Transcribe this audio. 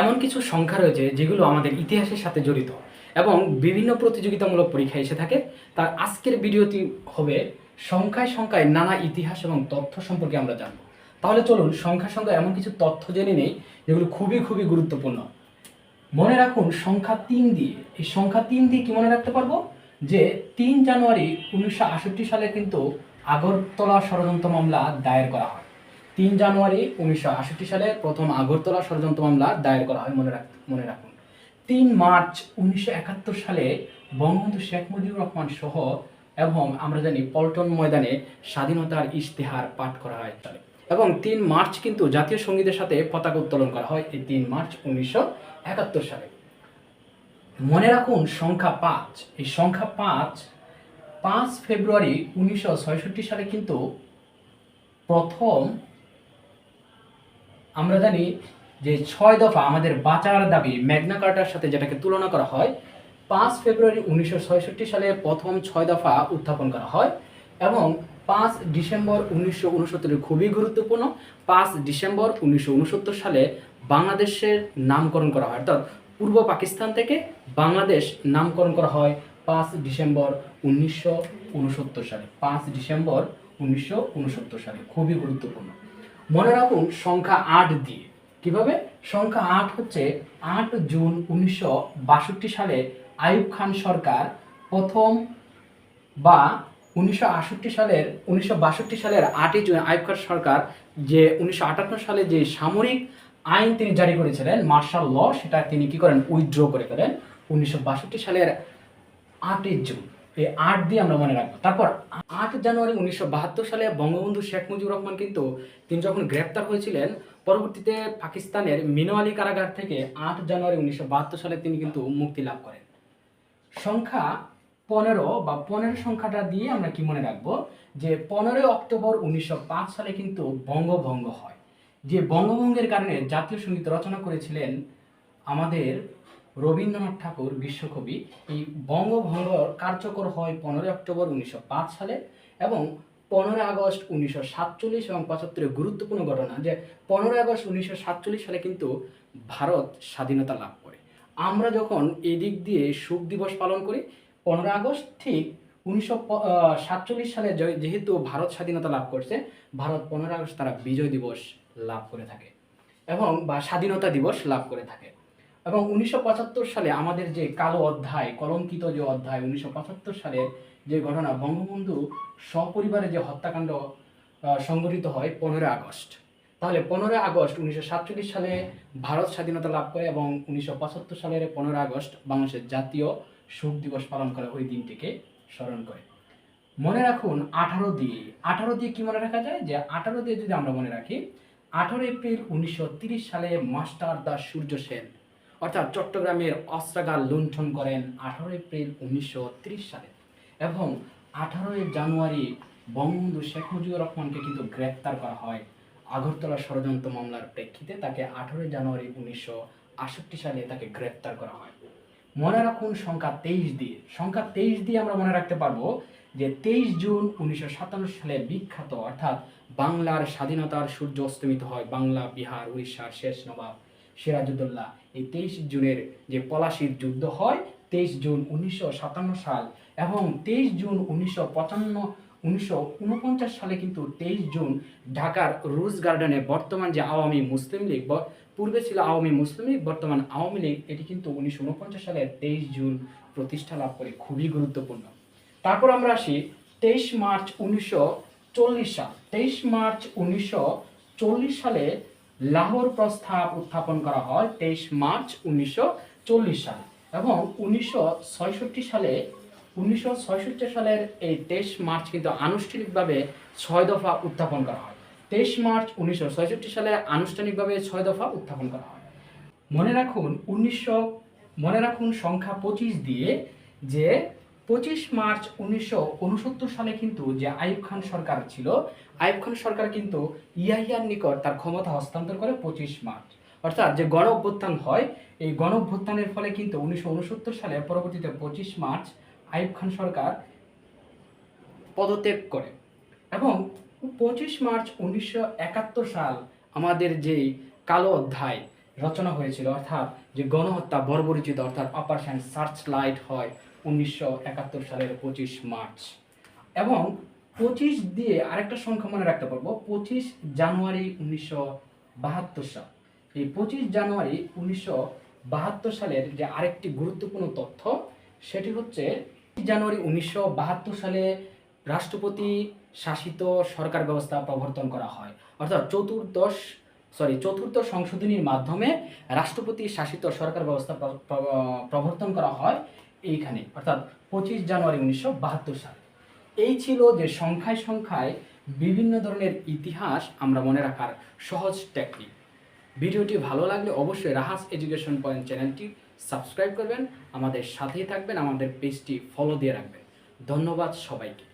এমন কিছু সংখ্যা রয়েছে যেগুলো আমাদের ইতিহাসের সাথে জড়িত এবং বিভিন্ন প্রতিযোগিতামূলক পরীক্ষা এসে থাকে। তার আজকের ভিডিওটি হবে সংখ্যায় সংখ্যায় নানা ইতিহাস এবং তথ্য সম্পর্কে আমরা জানব। তাহলে চলুন সংখ্যা সংখ্যা এমন কিছু তথ্য জেনে নেই যেগুলো খুবই খুবই গুরুত্বপূর্ণ। মনে রাখুন, সংখ্যা তিন দিয়ে, এই সংখ্যা তিন দিয়ে কি মনে রাখতে পারব? যে তিন জানুয়ারি উনিশশো সালে কিন্তু আগরতলা ষড়যন্ত্র মামলা দায়ের করা হয়। তিন জানুয়ারি উনিশশো সালে প্রথম আগরতলা ষড়যন্ত্র মামলা দায়ের করা হয়, মনে রাখ মনে রাখুন। তিন মার্চ উনিশশো একাত্তর সালে বঙ্গবন্ধু শেখ মুজিবুর রহমান সহ এবং আমরা জানি পল্টন ময়দানে স্বাধীনতার ইশতেহার পাঠ করা হয়। এবং তিন মার্চ কিন্তু জাতীয় সঙ্গীতের সাথে পতাকা উত্তোলন করা হয় এই তিন মার্চ উনিশশো একাত্তর সালে। মনে রাখুন, সংখ্যা পাঁচ। এই সংখ্যা পাঁচ পাঁচ ফেব্রুয়ারি উনিশশো সালে কিন্তু প্রথম আমরা জানি যে ছয় দফা আমাদের বাঁচার দাবি ম্যাগনা কার্টার সাথে যেটাকে তুলনা করা হয়, পাঁচ ফেব্রুয়ারি উনিশশো সালে প্রথম ছয় দফা উত্থাপন করা হয় এবং পাঁচ ডিসেম্বর উনিশশো উনসত্তরের খুবই গুরুত্বপূর্ণ। পাঁচ ডিসেম্বর উনিশশো উনসত্তর সালে বাংলাদেশের নামকরণ করা হয়। অর্থাৎ পূর্ব পাকিস্তান থেকে বাংলাদেশ নামকরণ করা হয় পাঁচ ডিসেম্বর উনিশশো উনসত্তর সালে। পাঁচ ডিসেম্বর উনিশশো উনসত্তর সালে খুবই গুরুত্বপূর্ণ। মনে রাখুন সংখ্যা আট দিয়ে। কীভাবে? সংখ্যা আট হচ্ছে আট জুন উনিশশো বাষট্টি সালে আইয়ুব খান সরকার প্রথম বা উনিশশো সালের, উনিশশো বাষট্টি সালের আটই জুন আইয়ুব খান সরকার যে উনিশশো আটান্ন সালে যে সামরিক আইন তিনি জারি করেছিলেন, মার্শাল ল, সেটা তিনি কি করেন? উইথড্র করে ফেলেন। উনিশশো বাষট্টি সালের আটই জুন। এই আট দিয়ে আমরা মনে রাখব। তারপর আট জানুয়ারি উনিশশো বাহাত্তর সালে বঙ্গবন্ধু শেখ মুজিবুর রহমান কিন্তু তিনি যখন গ্রেপ্তার হয়েছিলেন, পরবর্তীতে পাকিস্তানের মিনোয়ালি কারাগার থেকে আট জানুয়ারি উনিশশো বাহাত্তর সালে তিনি কিন্তু মুক্তি লাভ করেন। সংখ্যা পনেরো বা পনেরো সংখ্যাটা দিয়ে আমরা কি মনে রাখব? যে পনেরোই অক্টোবর উনিশশো পাঁচ সালে কিন্তু বঙ্গভঙ্গ হয়। যে বঙ্গভঙ্গের কারণে জাতীয় সংগীত রচনা করেছিলেন আমাদের রবীন্দ্রনাথ ঠাকুর বিশ্বকবি এই বঙ্গভঙ্গ কার্যকর হয় পনেরোই অক্টোবর উনিশশো পাঁচ সালে এবং পনেরোই আগস্ট উনিশশো সাতচল্লিশ এবং পঁচাত্তরের গুরুত্বপূর্ণ ঘটনা যে পনেরোই আগস্ট উনিশশো সাতচল্লিশ সালে কিন্তু ভারত স্বাধীনতা লাভ করে। আমরা যখন এদিক দিয়ে শোক দিবস পালন করি, পনেরোই আগস্ট ঠিক উনিশশো সাতচল্লিশ সালে যেহেতু ভারত স্বাধীনতা লাভ করছে, ভারত পনেরোই আগস্ট তারা বিজয় দিবস লাভ করে থাকে এবং বা স্বাধীনতা দিবস লাভ করে থাকে। এবং উনিশশো পঁচাত্তর সালে আমাদের যে কালো অধ্যায়, কলঙ্কিত যে অধ্যায়, উনিশশো পঁচাত্তর সালে যে ঘটনা, বঙ্গবন্ধু সপরিবারে যে হত্যাকাণ্ড সংঘটিত হয় পনেরোই আগস্ট। তাহলে পনেরোই আগস্ট উনিশশো সাতচল্লিশ সালে ভারত স্বাধীনতা লাভ করে এবং উনিশশো পঁচাত্তর সালের পনেরোই আগস্ট বাংলাদেশের জাতীয় শোক দিবস পালন করে ওই দিনটিকে স্মরণ করে। মনে রাখুন, আঠারো দিয়ে আঠারো দিয়ে কি মনে রাখা যায়? যে আঠারো দিয়ে যদি আমরা মনে রাখি, আঠারো এপ্রিল উনিশশো সালে মাস্টার দাস সূর্য সেন অর্থাৎ চট্টগ্রামের অস্ত্রাগার লুণ্ঠন করেন আঠারো এপ্রিল উনিশশো সালে এবং আঠারোই জানুয়ারি বঙ্গবন্ধু শেখ মুজিবুর রহমানকে কিন্তু গ্রেপ্তার করা হয়। আগরতলা ষড়যন্ত্র মামলার প্রেক্ষিতে তাকে আঠারোই জানুয়ারি উনিশশো আষট্টি সালে তাকে গ্রেপ্তার করা হয়। মনে রাখুন, সংখ্যা তেইশ দিয়ে। সংখ্যা তেইশ দিয়ে আমরা মনে রাখতে পারব যে তেইশ জুন উনিশশো সাতান্ন সালে বিখ্যাত, অর্থাৎ বাংলার স্বাধীনতার সূর্য অস্তমিত হয়, বাংলা, বিহার, উড়িষ্যার শেষ নবাব সিরাজউদ্দৌলা এই তেইশ জুনের যে পলাশির যুদ্ধ হয়, তেইশ জুন উনিশশো সাতান্ন সাল এবং তেইশ জুন উনিশশো পঁচান্ন, উনিশশো উনপঞ্চাশ সালে কিন্তু তেইশ জুন ঢাকার রোজ গার্ডেনে বর্তমান যে আওয়ামী মুসলিম লীগ পূর্বে ছিল আওয়ামী মুসলিম লীগ, বর্তমান আওয়ামী লীগ, এটি কিন্তু উনিশশো সালের তেইশ জুন প্রতিষ্ঠা লাভ করে খুবই গুরুত্বপূর্ণ। তারপর আমরা আসি তেইশ মার্চ উনিশশো চল্লিশ সাল। তেইশ মার্চ উনিশশো চল্লিশ সালে লাহোর প্রস্তাব উত্থাপন করা হয় তেইশ মার্চ উনিশশো চল্লিশ সালে এবং উনিশশো সালে, উনিশশো সালের এই তেইশ মার্চ কিন্তু আনুষ্ঠানিকভাবে ছয় দফা উত্থাপন করা হয়। তেইশ মার্চ উনিশশো সালে আনুষ্ঠানিকভাবে ছয় দফা উত্থাপন করা হয়। মনে রাখুন, উনিশশো, মনে রাখুন সংখ্যা পঁচিশ দিয়ে যে পঁচিশ মার্চ উনিশশো উনসত্তর সালে কিন্তু যে আইয়ুব খান সরকার ছিল, আইয়ুব খান সরকার কিন্তু ইয়াহিয়ার নিকট তার ক্ষমতা হস্তান্তর করে পঁচিশ মার্চ। অর্থাৎ যে গণ অভ্যুত্থান হয়, এই গণ অভ্যুত্থানের ফলে কিন্তু উনিশশো উনসত্তর সালে পরবর্তীতে পঁচিশ মার্চ আইয়ুব খান সরকার পদত্যাগ করে। এবং পঁচিশ মার্চ উনিশশো একাত্তর সাল আমাদের যেই কালো অধ্যায় রচনা হয়েছিল, অর্থাৎ যে গণহত্যা বর্বরিচিত, অর্থাৎ অপারেশন সার্চ লাইট হয় উনিশশো একাত্তর সালের পঁচিশ মার্চ। এবং পঁচিশ দিয়ে আরেকটা সংখ্যা মনে রাখতে পারব, পঁচিশ জানুয়ারি উনিশশো বাহাত্তর সাল। এই পঁচিশ জানুয়ারি উনিশশো বাহাত্তর সালের যে আরেকটি গুরুত্বপূর্ণ তথ্য, সেটি হচ্ছে জানুয়ারি উনিশশো বাহাত্তর সালে রাষ্ট্রপতি শাসিত সরকার ব্যবস্থা প্রবর্তন করা হয়। অর্থাৎ চতুর্দশ সরি চতুর্থ সংশোধনীর মাধ্যমে রাষ্ট্রপতি শাসিত সরকার ব্যবস্থা প্র- প্র- প্রবর্তন করা হয়। এইখানে, অর্থাৎ পঁচিশ জানুয়ারি উনিশশো বাহাত্তর সাল। এই ছিল যে সংখ্যায় সংখ্যায় বিভিন্ন ধরনের ইতিহাস আমরা মনে রাখার সহজ টেকনিক ভিডিওটি ভালো লাগলে অবশ্যই রাহাস এডুকেশন পয়েন্ট চ্যানেলটি সাবস্ক্রাইব করবেন, আমাদের সাথেই থাকবেন, আমাদের পেজটি ফলো দিয়ে রাখবেন। ধন্যবাদ সবাইকে।